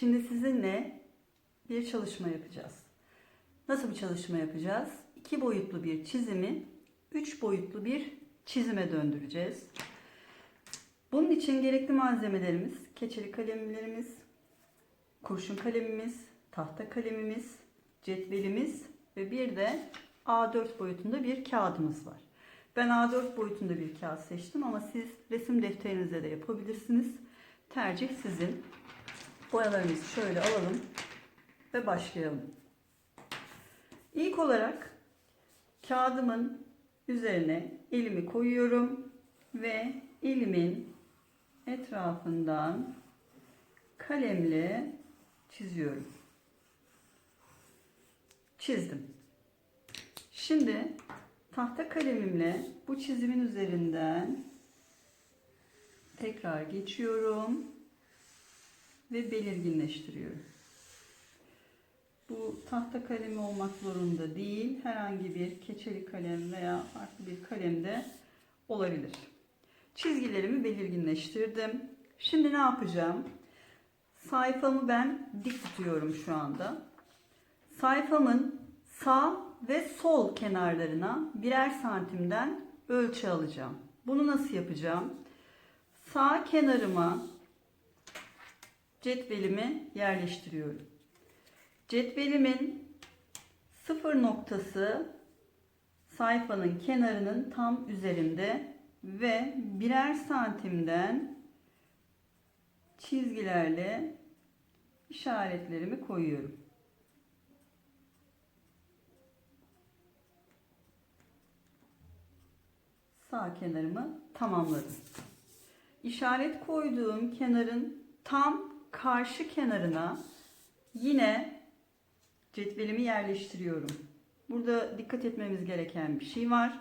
Şimdi sizinle bir çalışma yapacağız. Nasıl bir çalışma yapacağız? İki boyutlu bir çizimi üç boyutlu bir çizime döndüreceğiz. Bunun için gerekli malzemelerimiz keçeli kalemlerimiz, kurşun kalemimiz, tahta kalemimiz, cetvelimiz ve bir de A4 boyutunda bir kağıdımız var. Ben A4 boyutunda bir kağıt seçtim ama siz resim defterinize de yapabilirsiniz. Tercih sizin. Boyalarımızı şöyle alalım ve başlayalım. İlk olarak kağıdımın üzerine elimi koyuyorum ve elimin etrafından kalemle çiziyorum. Çizdim. Şimdi tahta kalemimle bu çizimin üzerinden tekrar geçiyorum ve belirginleştiriyorum. Bu tahta kalemi olmak zorunda değil. Herhangi bir keçeli kalem veya farklı bir kalem de olabilir. Çizgilerimi belirginleştirdim. Şimdi ne yapacağım? Sayfamı ben dik tutuyorum şu anda. Sayfamın sağ ve sol kenarlarına birer santimden ölçü alacağım. Bunu nasıl yapacağım? Sağ kenarıma cetvelimi yerleştiriyorum. Cetvelimin sıfır noktası sayfanın kenarının tam üzerinde ve birer santimden çizgilerle işaretlerimi koyuyorum. Sağ kenarımı tamamladım. İşaret koyduğum kenarın tam karşı kenarına yine cetvelimi yerleştiriyorum. Burada dikkat etmemiz gereken bir şey var.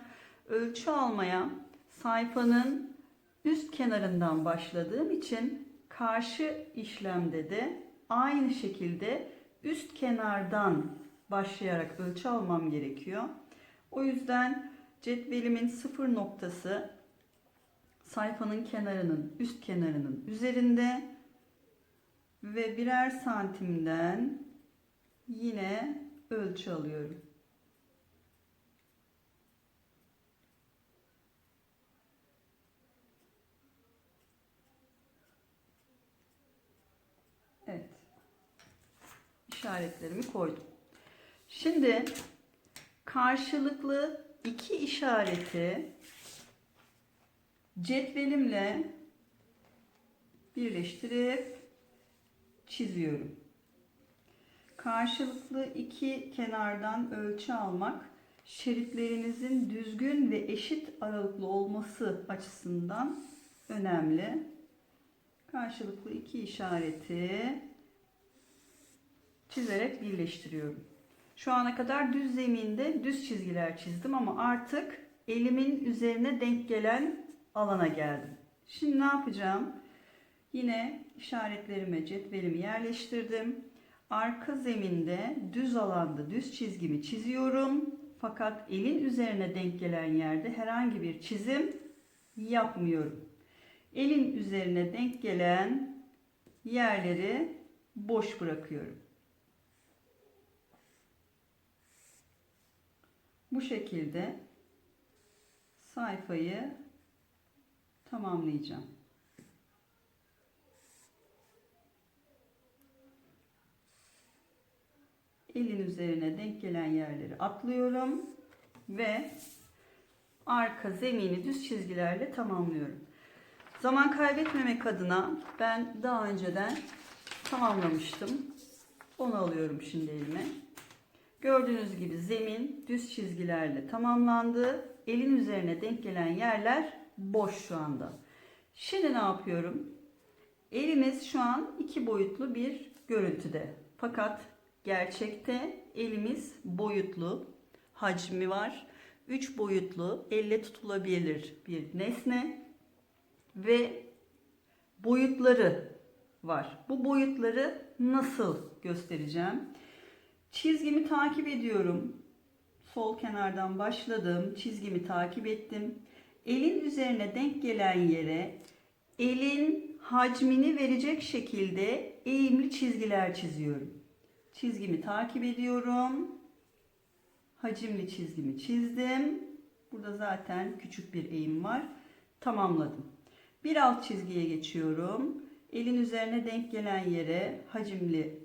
Ölçü almaya sayfanın üst kenarından başladığım için karşı işlemde de aynı şekilde üst kenardan başlayarak ölçü almam gerekiyor. O yüzden cetvelimin sıfır noktası sayfanın kenarının üst kenarının üzerinde ve birer santimden yine ölçü alıyorum. Evet. İşaretlerimi koydum. Şimdi karşılıklı iki işareti cetvelimle birleştirip çiziyorum. Karşılıklı iki kenardan ölçü almak şeritlerinizin düzgün ve eşit aralıklı olması açısından önemli. Karşılıklı iki işareti çizerek birleştiriyorum. Şu ana kadar düz zeminde düz çizgiler çizdim ama artık elimin üzerine denk gelen alana geldim. Şimdi ne yapacağım? Yine işaretlerime cetvelimi yerleştirdim. Arka zeminde düz alanda düz çizgimi çiziyorum. Fakat elin üzerine denk gelen yerde herhangi bir çizim yapmıyorum. Elin üzerine denk gelen yerleri boş bırakıyorum. Bu şekilde sayfayı tamamlayacağım. Elin üzerine denk gelen yerleri atlıyorum ve arka zemini düz çizgilerle tamamlıyorum. Zaman kaybetmemek adına ben daha önceden tamamlamıştım. Onu alıyorum şimdi elime. Gördüğünüz gibi zemin düz çizgilerle tamamlandı. Elin üzerine denk gelen yerler boş şu anda. Şimdi ne yapıyorum? Elimiz şu an iki boyutlu bir görüntüde. Fakat Gerçekte elimiz boyutlu, hacmi var. Üç boyutlu, elle tutulabilir bir nesne ve boyutları var. Bu boyutları nasıl göstereceğim? Çizgimi takip ediyorum. Sol kenardan başladım. Çizgimi takip ettim. Elin üzerine denk gelen yere elin hacmini verecek şekilde eğimli çizgiler çiziyorum. Çizgimi takip ediyorum. Hacimli çizgimi çizdim. Burada zaten küçük bir eğim var. Tamamladım. Bir alt çizgiye geçiyorum. Elin üzerine denk gelen yere hacimli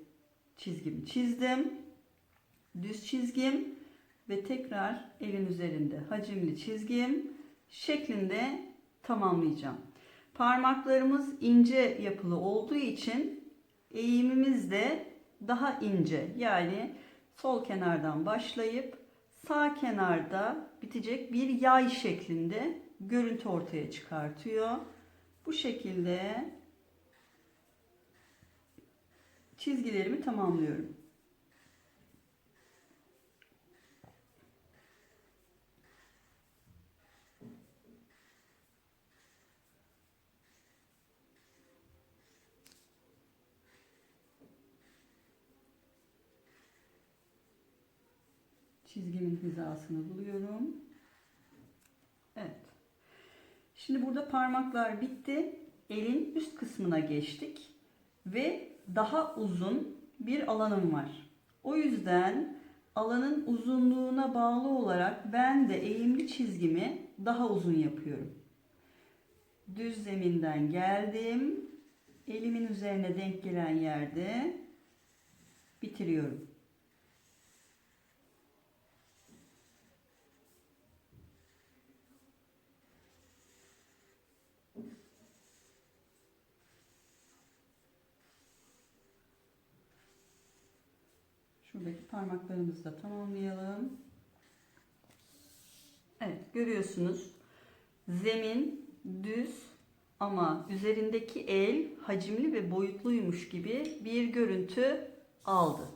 çizgimi çizdim. Düz çizgim ve tekrar elin üzerinde hacimli çizgim şeklinde tamamlayacağım. Parmaklarımız ince yapılı olduğu için eğimimiz de daha ince. Yani sol kenardan başlayıp sağ kenarda bitecek bir yay şeklinde görüntü ortaya çıkartıyor. Bu şekilde çizgilerimi tamamlıyorum. Çizgimin hizasını buluyorum. Evet. Şimdi burada parmaklar bitti. Elin üst kısmına geçtik. Ve daha uzun bir alanım var. O yüzden alanın uzunluğuna bağlı olarak ben de eğimli çizgimi daha uzun yapıyorum. Düz zeminden geldim. Elimin üzerine denk gelen yerde bitiriyorum. Şuradaki parmaklarımızı da tamamlayalım. Evet görüyorsunuz. Zemin düz ama üzerindeki el hacimli ve boyutluymuş gibi bir görüntü aldı.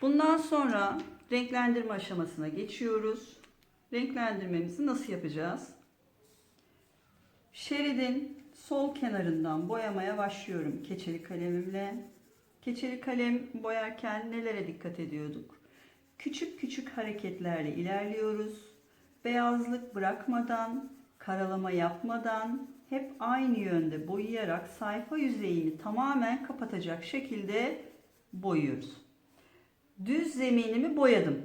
Bundan sonra renklendirme aşamasına geçiyoruz. Renklendirmemizi nasıl yapacağız? Şeridin sol kenarından boyamaya başlıyorum keçeli kalemimle. Keçeli kalem boyarken nelere dikkat ediyorduk? Küçük küçük hareketlerle ilerliyoruz. Beyazlık bırakmadan, karalama yapmadan hep aynı yönde boyayarak sayfa yüzeyini tamamen kapatacak şekilde boyuyoruz. Düz zeminimi boyadım.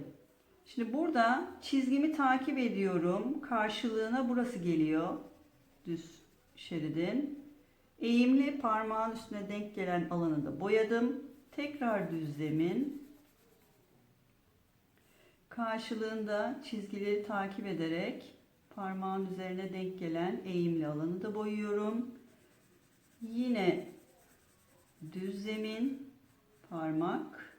Şimdi burada çizgimi takip ediyorum. Karşılığına burası geliyor. Düz şeridin. Eğimli parmağın üstüne denk gelen alanı da boyadım. Tekrar düz zemin. Karşılığında çizgileri takip ederek parmağın üzerine denk gelen eğimli alanı da boyuyorum. Yine düz zemin, parmak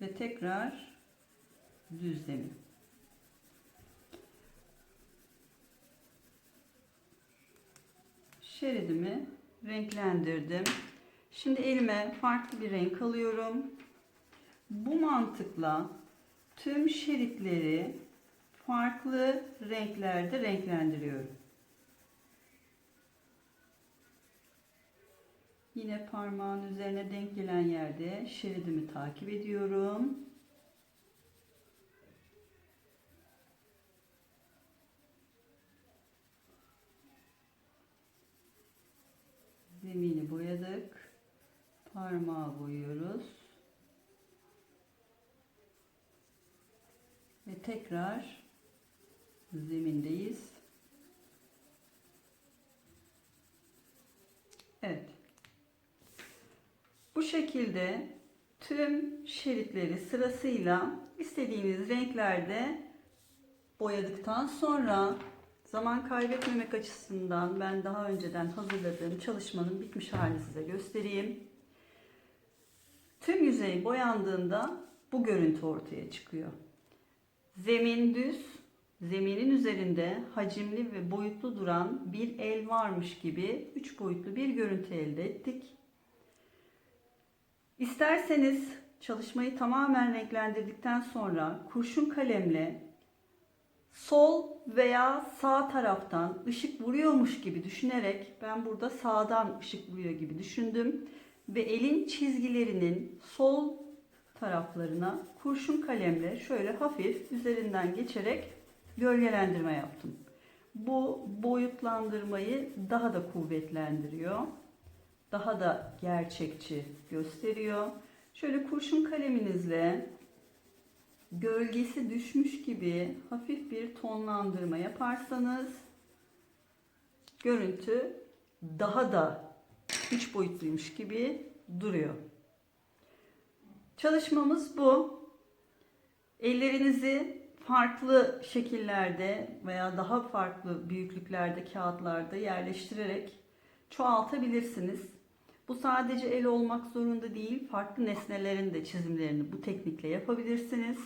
ve tekrar düz zemin. Şeridimi renklendirdim. Şimdi elime farklı bir renk alıyorum. Bu mantıkla tüm şeritleri farklı renklerde renklendiriyorum. Yine parmağın üzerine denk gelen yerde şeridimi takip ediyorum. Zemini boyadık. Parmağı boyuyoruz. Ve tekrar zemindeyiz. Evet. Bu şekilde tüm şeritleri sırasıyla istediğiniz renklerde boyadıktan sonra Zaman kaybetmemek açısından ben daha önceden hazırladığım çalışmanın bitmiş halini size göstereyim. Tüm yüzey boyandığında bu görüntü ortaya çıkıyor. Zemin düz, zeminin üzerinde hacimli ve boyutlu duran bir el varmış gibi üç boyutlu bir görüntü elde ettik. İsterseniz çalışmayı tamamen renklendirdikten sonra kurşun kalemle sol veya sağ taraftan ışık vuruyormuş gibi düşünerek ben burada sağdan ışık vuruyor gibi düşündüm ve elin çizgilerinin sol taraflarına kurşun kalemle şöyle hafif üzerinden geçerek gölgelendirme yaptım. bu boyutlandırmayı daha da kuvvetlendiriyor. Daha da gerçekçi gösteriyor. Şöyle kurşun kaleminizle gölgesi düşmüş gibi hafif bir tonlandırma yaparsanız görüntü daha da üç boyutluymuş gibi duruyor. Çalışmamız bu. Ellerinizi farklı şekillerde veya daha farklı büyüklüklerde kağıtlarda yerleştirerek çoğaltabilirsiniz. Bu sadece el olmak zorunda değil, farklı nesnelerin de çizimlerini bu teknikle yapabilirsiniz.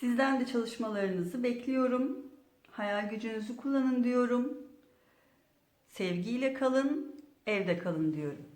Sizden de çalışmalarınızı bekliyorum. Hayal gücünüzü kullanın diyorum. Sevgiyle kalın, evde kalın diyorum.